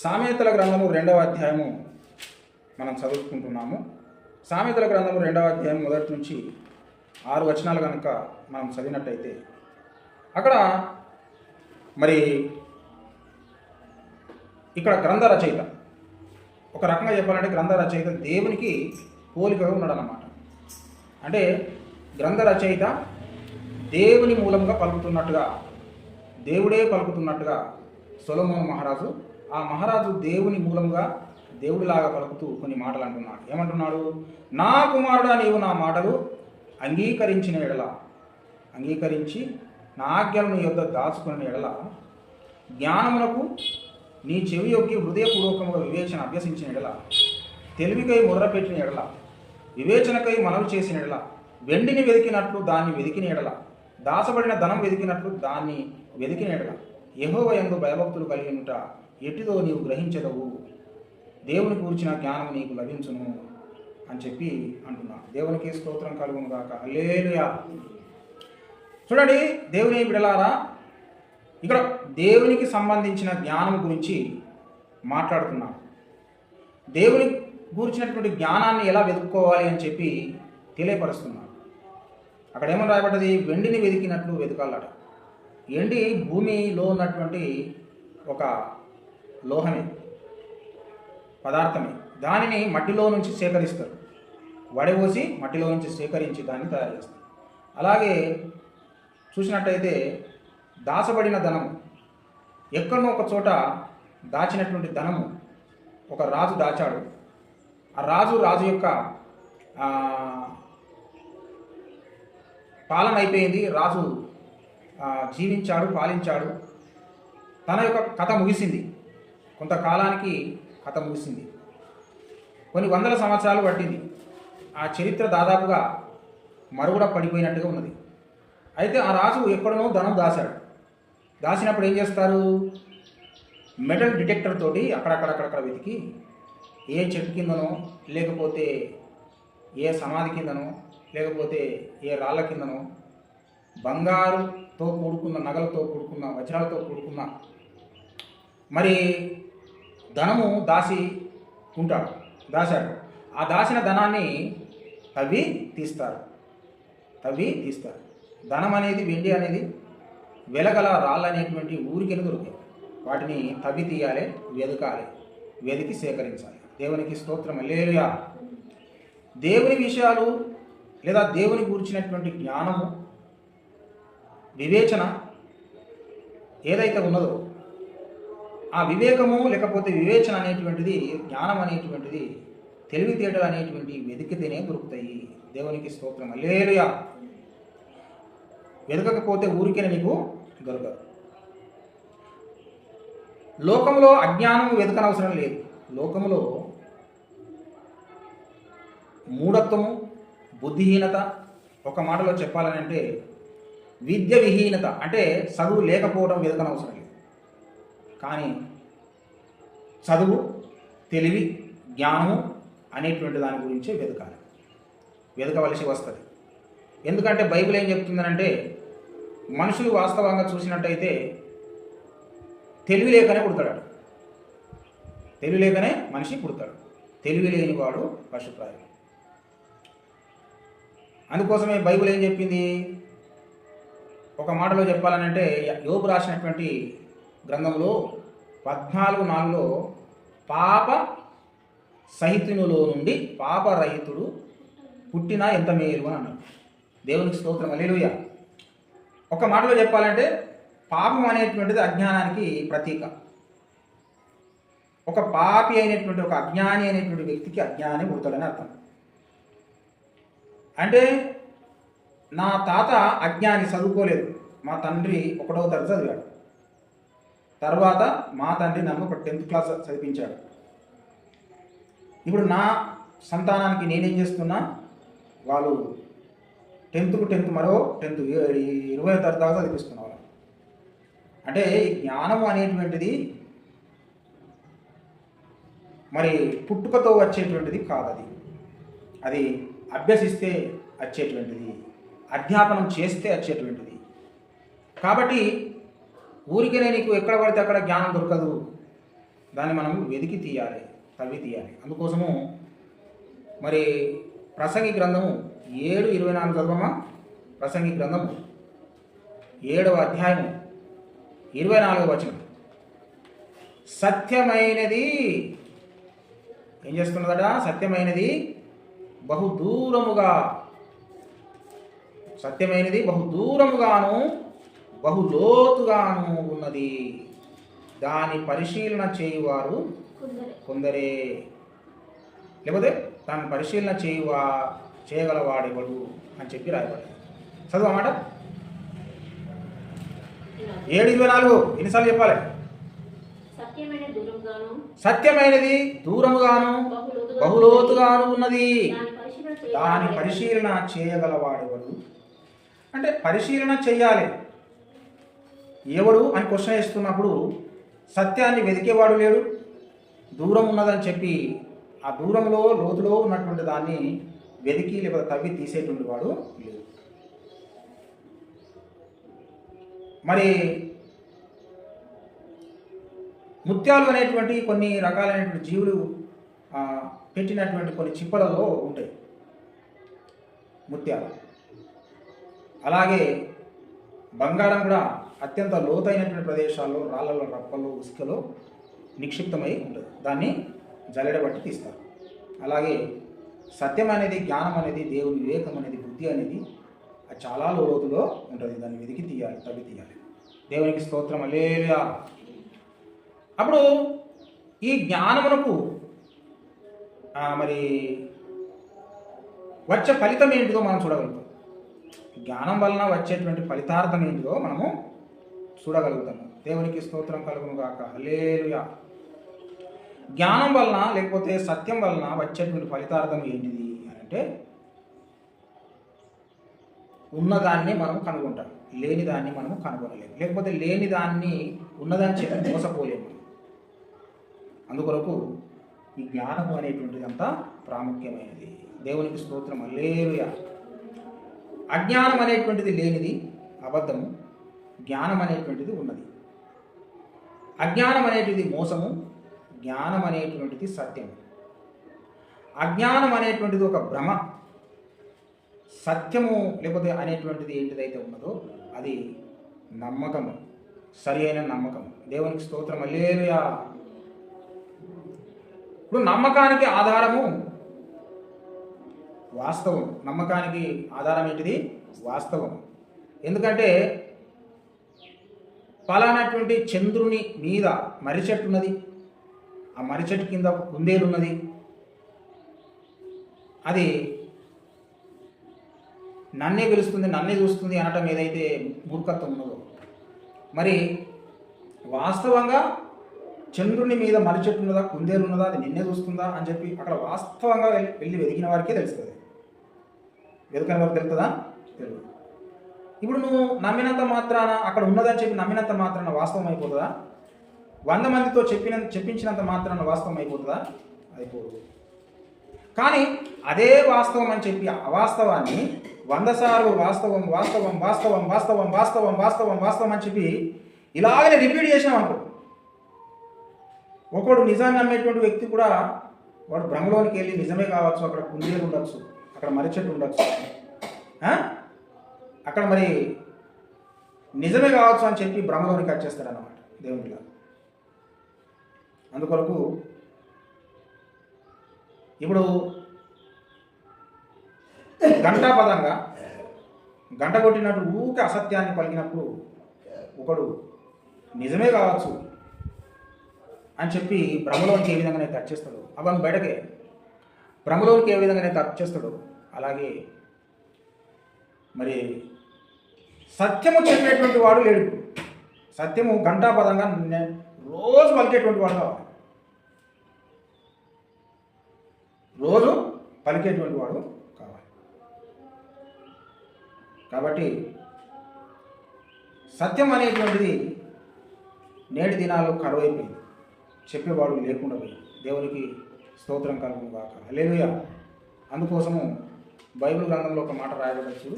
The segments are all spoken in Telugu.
సామెతల గ్రంథము రెండవ అధ్యాయము మనం చదువుకుంటున్నాము. సామెతల గ్రంథము రెండవ అధ్యాయం మొదటి నుంచి ఆరు వచనాలు కనుక మనం చదివినట్టయితే అక్కడ మరి ఇక్కడ గ్రంథ రచయిత ఒక రకంగా చెప్పాలంటే గ్రంథ రచయిత దేవునికి పోలికగా ఉన్నాడన్నమాట. అంటే గ్రంథ రచయిత దేవుని మూలంగా పలుకుతున్నట్టుగా దేవుడే పలుకుతున్నట్టుగా సొలమోహన్ మహారాజు ఆ మహారాజు దేవుని మూలంగా దేవుడిలాగా పలుకుతూ కొన్ని మాటలు అంటున్నాడు. ఏమంటున్నాడు? నా కుమారుడా నీవు నా మాటలు అంగీకరించిన ఎడల అంగీకరించి నా ఆజ్ఞలను నీ యొద్ద దాచుకున్న ఎడల జ్ఞానమునకు నీ చెవి యొక్క హృదయపూర్వకముగా వివేచన అభ్యసించిన ఎడల తెలివికై ముర్రపెట్టిన ఎడల వివేచనకై మనవి చేసిన ఎడల వెండిని వెతికినట్లు దాన్ని వెతికిన ఎడల దాచబడిన ధనం వెతికినట్లు దాన్ని వెతికిన ఎడల యహోవ యందు భయభక్తులు కలిగి ఉంటా ఎట్టిదో నీవు గ్రహించదవు. దేవుని కూర్చిన జ్ఞానం నీకు లభించును అని చెప్పి అంటున్నాను దేవునికి స్తోత్రం కలుగును గాక. అల్లేలుయా చూడండి దేవుని బిడలారా ఇక్కడ దేవునికి సంబంధించిన జ్ఞానం గురించి మాట్లాడుతున్నాం. దేవుని గూర్చినటువంటి జ్ఞానాన్ని ఎలా వెతుక్కోవాలి అని చెప్పి తెలియపరుస్తున్నాడు అక్కడ ఏమని రాయబడ్డది? వెండిని వెతికినట్లు వెతకాలట. ఎండి భూమిలో ఉన్నటువంటి ఒక లోహమే పదార్థమే. దానిని మట్టిలో నుంచి సేకరిస్తారు. వడపోసి మట్టిలో నుంచి సేకరించి దాన్ని తయారు చేస్తారు. అలాగే చూసినట్టయితే దాచబడిన ధనము ఎక్కడో ఒక చోట దాచినటువంటి ధనము ఒక రాజు దాచాడు. ఆ రాజు రాజు యొక్క పాలన అయిపోయింది. రాజు జీవించాడు పాలించాడు. తన యొక్క కథ ముగిసింది. కొంతకాలానికి కథ ముగిసింది. కొన్ని వందల సంవత్సరాలు పట్టింది. ఆ చరిత్ర దాదాపుగా మరుగుడ పడిపోయినట్టుగా ఉన్నది. అయితే ఆ రాజు ఎక్కడనో ధనం దాశాడు. దాచినప్పుడు ఏం చేస్తారు? మెటల్ డిటెక్టర్ తోటి అక్కడక్కడక్కడక్కడ వెతికి ఏ చెట్టు కిందనో లేకపోతే ఏ సమాధి కిందనో లేకపోతే ఏ రాళ్ళ కిందనో బంగారుతో కూడుకున్న నగలతో కూడుకున్న వజ్రాలతో కూడుకున్న మరి ధనము దాసి ఉంటాడు దాశాడు. ఆ దాచిన ధనాన్ని తవ్వి తీస్తారు తవ్వి తీస్తారు. ధనం అనేది వెండి అనేది వెలగల రాళ్ళు అనేటువంటి ఊరికెళ్ళి దొరికాయి వాటిని తవ్వి తీయాలి వెదకాలి వెదికి సేకరించాలి. దేవునికి స్తోత్రం లేలుయా దేవుని విషయాలు లేదా దేవుని గురించినటువంటి జ్ఞానము వివేచన ఏదైతే ఉన్నదో ఆ వివేకము లేకపోతే వివేచన అనేటువంటిది జ్ఞానం అనేటువంటిది తెలివితేటలు అనేటువంటి వెతికితేనే దొరుకుతాయి. దేవునికి స్తోత్రం. లేలుయా వెతకకపోతే ఊరికే నీకు దొరకదు. లోకంలో అజ్ఞానము వెతకనవసరం లేదు. లోకంలో మూఢత్వము బుద్ధిహీనత ఒక మాటలో చెప్పాలని అంటే విద్య విహీనత అంటే చదువు లేకపోవడం వెతకనవసరం లేదు. కానీ చదువు తెలివి జ్ఞానము అనేటువంటి దాని గురించే వెతకాలి. వెతకవలసి వస్తుంది. ఎందుకంటే బైబిల్ ఏం చెప్తుందనంటే మనుషులు వాస్తవంగా చూసినట్టయితే తెలివి లేకనే పుడతాడు తెలివి లేకనే మనిషి పుడతాడు. తెలివి లేనివాడు పశుప్రాయం అందుకోసమే బైబిల్ ఏం చెప్పింది? ఒక మాటలో చెప్పాలనంటే యోగు రాసినటువంటి గ్రంథంలో పద్నాలుగు నాలుగులో పాప సహితునిలో నుండి పాపరహితుడు పుట్టినా ఎంత మేలు అని అన్నాడు. దేవునికి స్తోత్రం. అలేలుయ ఒక మాటలో చెప్పాలంటే పాపం అనేటువంటిది అజ్ఞానానికి ప్రతీక. ఒక పాపి అయినటువంటి ఒక అజ్ఞాని అయినటువంటి వ్యక్తికి అజ్ఞాని పుడతాడని అర్థం. అంటే నా తాత అజ్ఞాని చదువుకోలేదు. మా తండ్రి ఒకటో తరగతి చదివాడు. తర్వాత మా తండ్రి నన్ను ఒక టెన్త్ క్లాస్ చదివించాడు. ఇప్పుడు నా సంతానానికి నేనేం చేస్తున్నా వాళ్ళు టెన్త్కు టెన్త్ మరో టెన్త్ ఇరవై తరగతి చదివిస్తున్నారు అంటే జ్ఞానం అనేటువంటిది మరి పుట్టుకతో వచ్చేటువంటిది కాదు అది. అది అభ్యసిస్తే వచ్చేటువంటిది అధ్యాపనం చేస్తే వచ్చేటువంటిది. కాబట్టి ఊరికనే నీకు ఎక్కడ పడితే అక్కడ జ్ఞానం దొరకదు. దాన్ని మనం వెతికి తీయాలి తవ్వి తీయాలి. అందుకోసము మరి ప్రసంగి గ్రంథము ఏడు ఇరవై నాలుగు చదవమా? ప్రసంగి గ్రంథము ఏడవ అధ్యాయము ఇరవై నాలుగవ వచనం. సత్యమైనది ఏం చేస్తున్నదట? సత్యమైనది బహు దూరముగా సత్యమైనది బహు దూరముగాను బహు లోతుగాను ఉన్నది. దాని పరిశీలన చేయువారు కొందరే. లేకపోతే దాన్ని పరిశీలన చేయువా చేయగలవాడెవడు అని చెప్పి రాయబడింది. చదువు అన్నమాట. ఏడు ఇరవై నాలుగు. ఎన్నిసార్లు చెప్పాలి? సత్యమైనది దూరముగాను బహులోతుగా బహులోతుగాను ఉన్నది. దాని పరిశీలన చేయ- దాని పరిశీలన చేయగలవాడెవడు? అంటే పరిశీలన చెయ్యాలి ఎవడు అని క్వశ్చన్ ఇస్తున్నప్పుడు సత్యాన్ని వెతికేవాడు లేడు. దూరం ఉన్నదని చెప్పి ఆ దూరంలో లోతులో ఉన్నటువంటి దాన్ని వెతికి లేకపోతే తవ్వి తీసేటువంటి వాడు లేడు. మరి ముత్యాలు అనేటువంటి కొన్ని రకాలైనటువంటి జీవులు పెట్టినటువంటి కొన్ని చిప్పలలో ఉంటాయి ముత్యాలు. అలాగే బంగారం కూడా అత్యంత లోతైనటువంటి ప్రదేశాల్లో రాళ్ళలో రప్పల్లో ఉసుకలో నిక్షిప్తమై ఉంటుంది. దాన్ని జల్లెడబట్టి తీస్తారు. అలాగే సత్యం అనేది జ్ఞానం అనేది దేవుని వివేకం అనేది బుద్ధి అనేది అది చాలా లోతులో ఉంటుంది. దాన్ని వెతికి తీయాలి తవ్వి తీయాలి. దేవునికి స్తోత్రం. అలేలుయా అప్పుడు ఈ జ్ఞానమునకు మరి వచ్చే ఫలితం ఏంటిదో మనం చూడగలుగుతాం. జ్ఞానం వలన వచ్చేటువంటి ఫలితార్థం ఏంటిదో మనము చూడగలుగుతాము దేవునికి స్తోత్రం కలుగును గాక. హల్లెలూయా. జ్ఞానం వలన లేకపోతే సత్యం వలన వచ్చేటువంటి ఫలితార్థం ఏంటిది అంటే ఉన్నదాన్ని మనం కనుగొంటాం. లేని దాన్ని మనము కనుగొనలేము. లేకపోతే లేని దాన్ని ఉన్నదాన్ని చెప్పి మోసపోలేము. అందుకొరకు ఈ జ్ఞానము అనేటువంటిది అంతా ప్రాముఖ్యమైనది. దేవునికి స్తోత్రం. అల్లేరుయా అజ్ఞానం అనేటువంటిది లేనిది అబద్ధము జ్ఞానం అనేటువంటిది ఉన్నది. అజ్ఞానం అనేటిది మోసము జ్ఞానం అనేటువంటిది సత్యము. అజ్ఞానం అనేటువంటిది ఒక భ్రమ. సత్యము లేకపోతే అనేటువంటిది ఏంటిదైతే ఉన్నదో అది నమ్మకము సరి అయిన నమ్మకం దేవునికి స్తోత్రం అల్లేలుయా ఇప్పుడు నమ్మకానికి ఆధారము వాస్తవం. నమ్మకానికి ఆధారం ఏంటిది? వాస్తవం. ఎందుకంటే పలానటువంటి చంద్రుని మీద మర్రి చెట్టు ఉన్నది. ఆ మర్రి చెట్టు కింద కుందేలు ఉన్నది. అది నన్నే పిలుస్తుంది నన్నే చూస్తుంది అనటం ఏదైతే మూర్ఖత్వం ఉన్నదో. మరి వాస్తవంగా చంద్రుని మీద మర్రి చెట్టు ఉన్నదా కుందేలు ఉన్నదా అది నిన్నే చూస్తుందా అని చెప్పి అక్కడ వాస్తవంగా వెళ్ళి వెళ్ళి వెతికిన వారికే తెలుస్తుంది. ఎందుకని వరకు తెలుస్తుందా తెలియదు ఇప్పుడు నువ్వు నమ్మినంత మాత్రాన అక్కడ ఉన్నదని చెప్పి నమ్మినంత మాత్రాన వాస్తవం అయిపోతుందా? వంద మందితో చెప్పిన చెప్పించినంత మాత్రాన వాస్తవం అయిపోతుందా? అయిపోదు. కానీ అదే వాస్తవం అని చెప్పి అవాస్తవాన్ని వంద సార్లు వాస్తవం వాస్తవం వాస్తవం వాస్తవం వాస్తవం వాస్తవం వాస్తవం అని చెప్పి ఇలాగనే రిపీట్ చేసినాం అనుకో. ఒకడు నిజాన్ని నమ్మేటువంటి వ్యక్తి కూడా వాడు భ్రమలోనికి వెళ్ళి నిజమే కావచ్చు అక్కడ కుందేలు ఉండొచ్చు. అక్కడ మర్రి చెట్టు ఉండొచ్చు. అక్కడ మరి నిజమే కావచ్చు అని చెప్పి భ్రమలోనికి వచ్చేస్తాడు అనమాట దేవుడిలా అందుకొరకు ఇప్పుడు గంటాపదంగా గంట కొట్టినట్టు ఊకే అసత్యాన్ని పలికినప్పుడు ఒకడు నిజమే కావచ్చు అని చెప్పి భ్రమలోనికి ఏ విధంగానైతే చేస్తాడు? అవన్నీ బయటకే. భ్రమలోనికి ఏ విధంగానే కట్ చేస్తాడు? అలాగే మరి సత్యము చెప్పేటువంటి వాడు లేడు. సత్యము ఘంటాపదంగా రోజు పలికేటువంటి వాడు కావాలి. రోజు పలికేటువంటి వాడు కావాలి. కాబట్టి సత్యం అనేటువంటిది నేటి దినాల్లో కరువైపోయింది. చెప్పేవాడు లేకుండా పోయింది. దేవునికి స్తోత్రం కలుగును కాక హల్లెలూయా. అందుకోసము బైబిల్ గ్రంథంలో ఒక మాట రాయబడచ్చు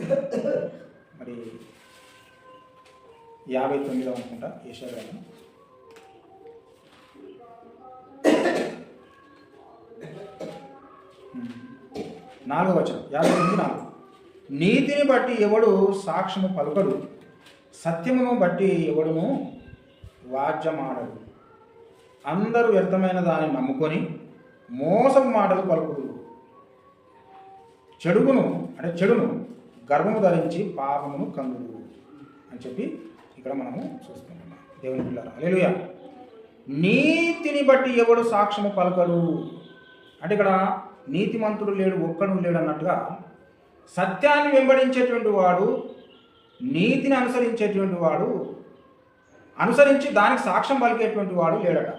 మరి యాభై తొమ్మిదో అనుకుంటా ఈశ్వరం నాలుగో వచనం యాభై తొమ్మిది నాలుగు. నీతిని బట్టి ఎవడు సాక్ష్యము పలుకడు సత్యమును బట్టి ఎవడును వాద్యమాడడు. అందరూ వ్యర్థమైన దాన్ని నమ్ముకొని మోసపు మాటలు పలుకుతురు చెడుగును అంటే చెడును గర్భము ధరించి పాపమును కందుడు అని చెప్పి ఇక్కడ మనము చూస్తున్నాం. దేవుని పిల్లలు అలెలుయ నీతిని బట్టి ఎవడు సాక్ష్యము పలకడు? అంటే ఇక్కడ నీతిమంతుడు లేడు ఒక్కడు లేడు అన్నట్టుగా సత్యాన్ని వెంబడించేటువంటి వాడు నీతిని అనుసరించేటువంటి వాడు అనుసరించి దానికి సాక్ష్యం పలికేటువంటి వాడు లేడట.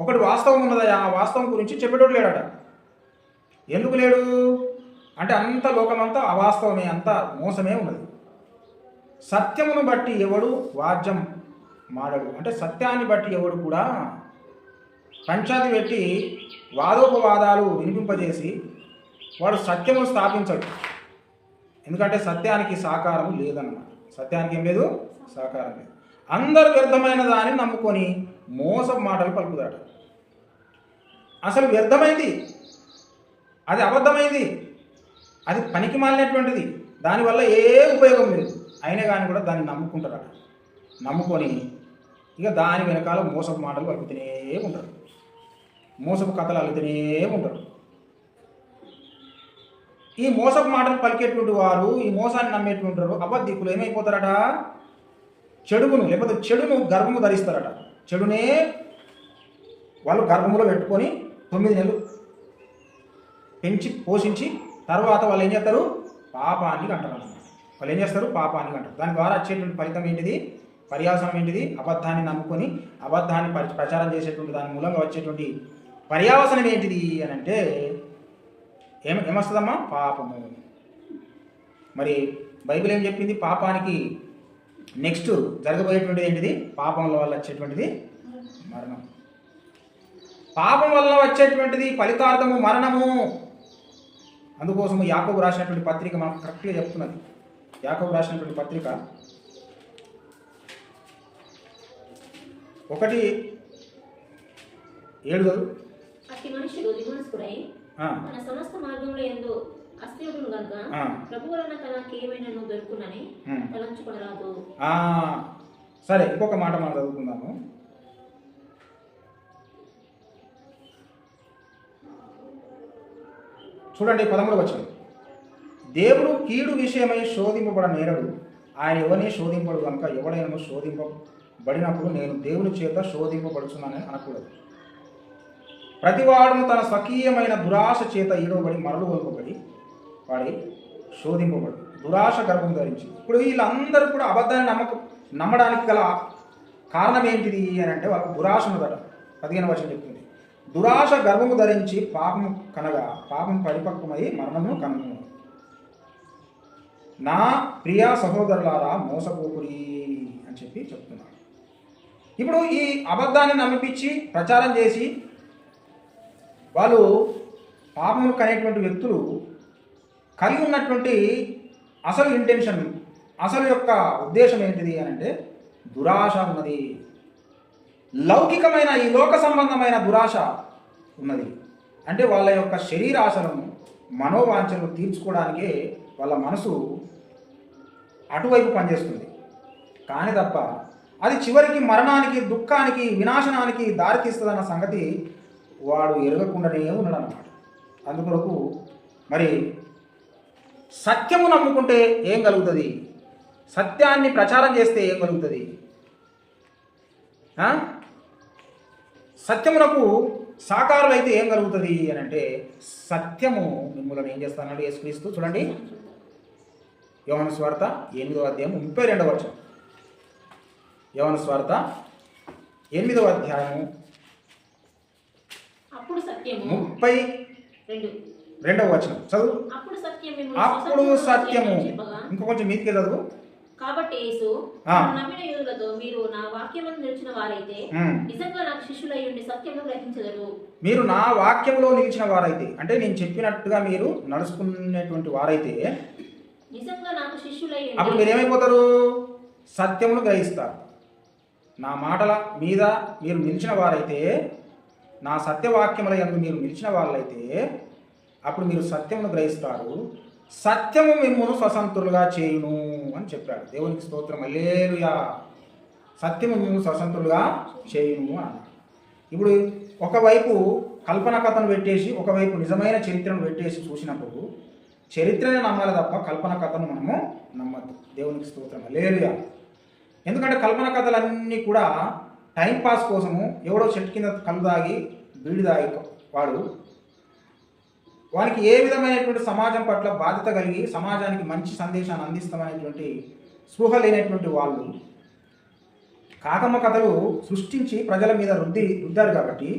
ఒకటి వాస్తవం ఉన్నదయా ఆ వాస్తవం గురించి చెప్పేటోడు లేడట. ఎందుకు లేడు? అంటే అంత లోకమంతా అవాస్తవమే అంత మోసమే ఉన్నది. సత్యమును బట్టి ఎవడు వాద్యం మాడడు. అంటే సత్యాన్ని బట్టి ఎవడు కూడా పంచాది పెట్టి వాదోపవాదాలు వినిపింపజేసి వాడు సత్యమును స్థాపించడు. ఎందుకంటే సత్యానికి సాకారం లేదన్నమాట. సత్యానికి ఏం లేదు? సాకారం లేదు. అందరు వ్యర్థమైన దాన్ని నమ్ముకొని మోసం మాటలు పలుకుతాడు అసలు వ్యర్థమైంది? అది అబద్ధమైంది? అది పనికి మాలినటువంటిది. దానివల్ల ఏ ఉపయోగం లేదు. అయినా కానీ కూడా దాన్ని నమ్ముకుంటారట. నమ్ముకొని ఇక దాని వెనకాల మోసపు మాటలు పలుకుతూనే ఉంటారు. మోసపు కథలు అల్లుతూనే ఉంటారు. ఈ మోసపు మాటలు పలికేటువంటి వారు ఈ మోసాన్ని నమ్మేటువంటి వారు అబద్ధికులు ఏమైపోతారట? చెడుగును లేకపోతే చెడును గర్భము ధరిస్తారట. చెడునే వాళ్ళు గర్భములో పెట్టుకొని తొమ్మిది నెలలు పెంచి పోషించి తర్వాత వాళ్ళు ఏం చేస్తారు? పాపానికి అంటారు అన్నమాట వాళ్ళు ఏం చేస్తారు? పాపానికి అంటారు దాని ద్వారా వచ్చేటువంటి ఫలితం ఏంటిది? పర్యాసం ఏంటిది? అబద్ధాన్ని నమ్ముకొని అబద్ధాన్ని ప్రచారం చేసేటువంటి దాని మూలంగా వచ్చేటువంటి పర్యావసనం ఏంటిది అని అంటే ఏం ఏమొస్తుందమ్మా? పాపము. మరి బైబిల్ ఏం చెప్పింది? పాపానికి నెక్స్ట్ జరగబోయేటువంటిది ఏంటిది? పాపముల వల్ల వచ్చేటువంటిది మరణం. పాపం వల్ల వచ్చేటువంటిది ఫలితార్థము మరణము. అందుకోసము యాకోబు రాసినటువంటి పత్రిక మనకు కరెక్ట్గా చెప్తున్నది. యాకోబు రాసినటువంటి పత్రిక ఒకటి ఏడు మనుషుడు విమనస్కుడై తన సమస్త మార్గంలో ఎందు గనుక. ప్రభు వలన దొరుకునని సరే ఇంకొక మాట మనం చదువుకుందాము. చూడండి పదమూడు వచ్చింది దేవుడు కీడు విషయమై శోధింపబడ నేరడు. ఆయన ఎవరిని శోధింపడు కనుక ఎవడైనా శోధింపబడినప్పుడు నేను దేవుని చేత శోధింపబడుచున్నానని అనకూడదు. ప్రతివాడును తన స్వకీయమైన దురాశ చేత ఈడవబడి మరలు వలుపబడి వాడి శోధింపబడు. దురాశ గర్భం ధరించి. ఇప్పుడు వీళ్ళందరూ కూడా అబద్ధాన్ని నమ్మక నమ్మడానికి గల కారణం ఏంటిది అని అంటే వాళ్ళకు దురాశ ఉన్నదట. పదిహేను వర్షం చెప్తుంది. దురాశ గర్భము ధరించి పాపము కనగా పాపం పరిపక్వమై మరణము కనము. నా ప్రియ సహోదరులారా మోసపోకురి అని చెప్పి చెప్తున్నాడు ఇప్పుడు ఈ అబద్ధాన్ని నమ్మిపించి ప్రచారం చేసి వాళ్ళు పాపములు కనేటువంటి వ్యక్తులు కలిగి ఉన్నటువంటి అసలు ఇంటెన్షన్ అసలు యొక్క ఉద్దేశం ఏంటిది అని అంటే దురాశ ఉన్నది. లౌకికమైన ఈ లోక సంబంధమైన దురాశ ఉన్నది. అంటే వాళ్ళ యొక్క శరీరాశలను మనోవాంఛలను తీర్చుకోవడానికే వాళ్ళ మనసు అటువైపు పనిచేస్తుంది. కానీ తప్ప అది చివరికి మరణానికి దుఃఖానికి వినాశనానికి దారితీస్తుందన్న సంగతి వాడు ఎరగకుండానే ఉన్నాడు అన్నమాట అందుకొరకు మరి సత్యము నమ్ముకుంటే ఏం కలుగుతుంది? సత్యాన్ని ప్రచారం చేస్తే ఏం కలుగుతుంది? సత్యమునకు సాకారులైతే ఏం కలుగుతుంది అని అంటే సత్యము మిమ్మల్ని ఏం చేస్తానంటే యేసుక్రీస్తు చూడండి. యోహన స్వార్థ ఎనిమిదవ అధ్యాయం ముప్పై రెండవ వచనం. యోహన స్వార్థ ఎనిమిదవ అధ్యాయం అప్పుడు సత్యము ముప్పై రెండు. రెండవ వచనం. చదువు. అప్పుడు సత్యము చేయమని చెప్పగా, ఇంకా కొంచెం మీదికే చదువు కాబట్టి యేసు ఆ. "నన్ను నమ్మిన యూదులతో మీరు నా వాక్యమును నిలిచిన వారైతే. నిజంగా నాకు శిష్యులై ఉండి సత్యమును గ్రహించగలరు మీరు నా వాక్యంలో నిలిచిన వారైతే అంటే నేను చెప్పినట్టుగా మీరు నడుచుకునేటువంటి వారైతే నిజంగా నాకు శిష్యులై అప్పుడు మీరు ఏమైపోతారు సత్యమును గ్రహిస్తారు నా మాటల మీద మీరు నిలిచిన వారైతే నా సత్యవాక్యముల మీరు నిలిచిన వాళ్ళైతే అప్పుడు మీరు సత్యమును గ్రహిస్తారు సత్యము మిమ్మును స్వతంత్రులుగా చేయును అని చెప్పాడు. దేవునికి స్తోత్రం. లేరుయా సత్యము మిమ్మును స్వతంత్రులుగా చేయును అని అన్నాడు. ఇప్పుడు ఒకవైపు కల్పన కథను పెట్టేసి ఒకవైపు నిజమైన చరిత్రను పెట్టేసి చూసినప్పుడు చరిత్రనే నమ్మాలి తప్ప కల్పన కథను మనము నమ్మద్దు. దేవునికి స్తోత్రం. లేదుగా ఎందుకంటే కల్పన కథలన్నీ కూడా టైంపాస్ కోసము ఎవడో చెట్టు కింద కళ్ళు దాగి బీడి దాగి వాడు వానికి ఏ విధమైనటువంటి సమాజం పట్ల బాధ్యత కలిగి సమాజానికి మంచి సందేశాన్ని అందిస్తామనేటువంటి స్పృహ లేనటువంటి వాళ్ళు. కాకమ్మ కథలు సృష్టించి ప్రజల మీద రుద్ది రుద్దారు కాబట్టి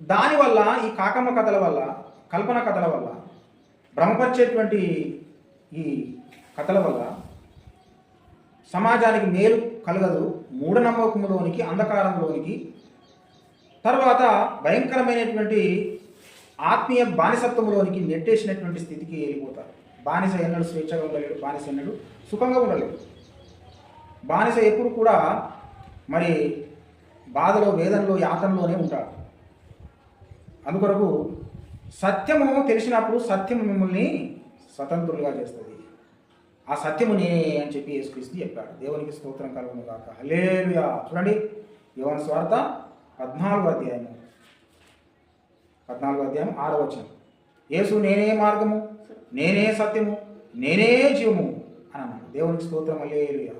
దానివల్ల ఈ కాకమ్మ కథల వల్ల కల్పన కథల వల్ల భ్రమపరిచేటువంటి ఈ కథల వల్ల సమాజానికి మేలు కలగదు. మూఢనమ్మకంలోనికి అంధకారంలోనికి తర్వాత భయంకరమైనటువంటి ఆత్మీయ బానిసత్వంలోనికి నెట్టేసినటువంటి స్థితికి వెళ్ళిపోతారు. బానిస ఎన్నడు స్వేచ్ఛగా ఉండలేడు బానిస ఎన్నడు సుఖంగా ఉండలేడు. బానిస ఎప్పుడు కూడా మరి బాధలో వేదనలో యాతనలోనే ఉంటాడు. అందుకొరకు సత్యము తెలిసినప్పుడు సత్యము మిమ్మల్ని స్వతంత్రులుగా చేస్తుంది. ఆ సత్యము నేనే అని చెప్పి యేసుక్రీస్తు చెప్పాడు. దేవునికి స్తోత్రం కలుగును కాక హల్లెలూయా. చూడండి యువన్ స్వార్థ పద్నాలుగో అధ్యాయము. పద్నాలుగో అధ్యాయం ఆరో వచనం. యేసు నేనే మార్గము నేనే సత్యము నేనే జీవము అని అన్నాడు. దేవునికి స్తోత్రం హల్లెలూయా.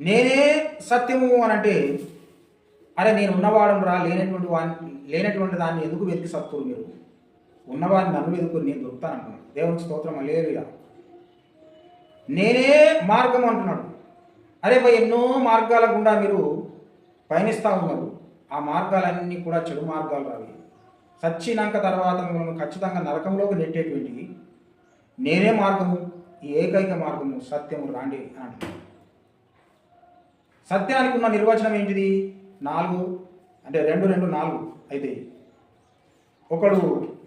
నేనే సత్యము అని అంటే అరే నేను ఉన్నవాడు రా లేనటువంటి వాడిని లేనటువంటి దాన్ని ఎందుకు వెతికి సత్తురు మీరు? ఉన్నవాడిని నన్ను వెతుకుని నేను దొరుకుతాను అంటున్నాడు. దేవునికి స్తోత్రం లేరుగా నేనే మార్గం అంటున్నాడు. అరే ఎన్నో మార్గాల గుండా మీరు పయనిస్తూ ఉన్నారు. ఆ మార్గాలన్నీ కూడా చెడు మార్గాలు రావి. సచ్చినాక తర్వాత మిమ్మల్ని ఖచ్చితంగా నరకంలోకి నెట్టేటువంటి నేనే మార్గము ఈ ఏకైక మార్గము సత్యము రాండి అని సత్యానికి ఉన్న నిర్వచనం ఏంటిది? నాలుగు అంటే రెండు రెండు నాలుగు అయితే. ఒకడు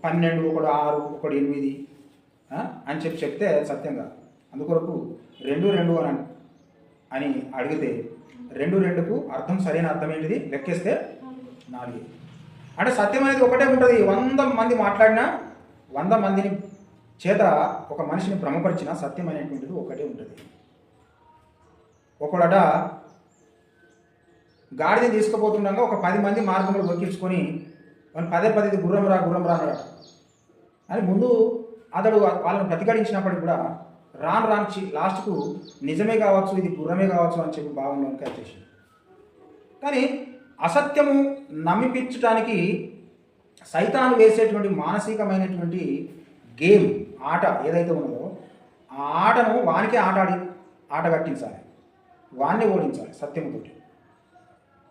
పన్నెండు ఒకడు ఆరు ఒకడు ఎనిమిది అని చెప్పి చెప్తే సత్యం కాదు అందుకొరకు రెండు రెండు అని అని అడిగితే రెండు రెండుకు అర్థం సరైన అర్థం ఏంటిది? లెక్కేస్తే నాలుగు. అంటే సత్యం అనేది ఒకటే ఉంటుంది. వంద మంది మాట్లాడినా వంద మందిని చేత ఒక మనిషిని భ్రమపరిచిన సత్యం అనేటువంటిది ఒకటే ఉంటుంది. ఒకడట గాడిని తీసుకుపోతుండగా ఒక పది మంది మార్గంలో దొరికించుకొని వాళ్ళు పదే పదే గుర్రం రా గుర్రం రా అన్నాడు అని ముందు అతడు వాళ్ళని ప్రతిఘటించినప్పటికి కూడా రాను రాను లాస్ట్కు నిజమే కావచ్చు ఇది గుర్రమే కావచ్చు అని చెప్పి భావంలోనికి వచ్చేసింది. కానీ అసత్యము నమ్మిపించడానికి సైతాను వేసేటువంటి మానసికమైనటువంటి గేమ్ ఆట ఏదైతే ఉన్నదో ఆ ఆటను వానికే ఆట ఆడి ఆట కట్టించాలి. వాన్ని ఓడించాలి సత్యముతోటి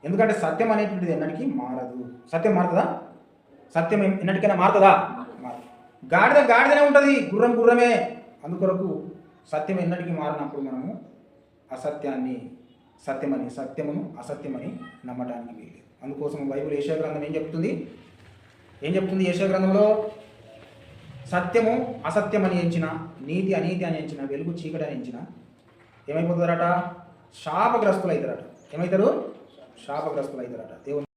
ఎందుకంటే సత్యం అనేటువంటిది ఎన్నటికీ మారదు. సత్యం మారుతుందా? సత్యం ఎన్నటికైనా మారుతుందా? మారదు. గాడిద గాడిదనే ఉంటుంది గుర్రం గుర్రమే. అందుకొరకు సత్యం ఎన్నటికీ మారినప్పుడు మనము అసత్యాన్ని సత్యమని సత్యమును అసత్యమని నమ్మటానికి వీలు అందుకోసం బైబిల్ ఏషియా గ్రంథం ఏం చెప్తుంది? ఏం చెప్తుంది ఏషియా గ్రంథంలో? సత్యము అసత్యమని ఎంచిన నీతి అనీతి అని ఎంచిన వెలుగు చీకటి అని ఎంచిన ఏమైపోతుందరట శాపగ్రస్తులు అవుతారట ఏమవుతారు శాపగ్రస్తులు అవుతారట దేవుని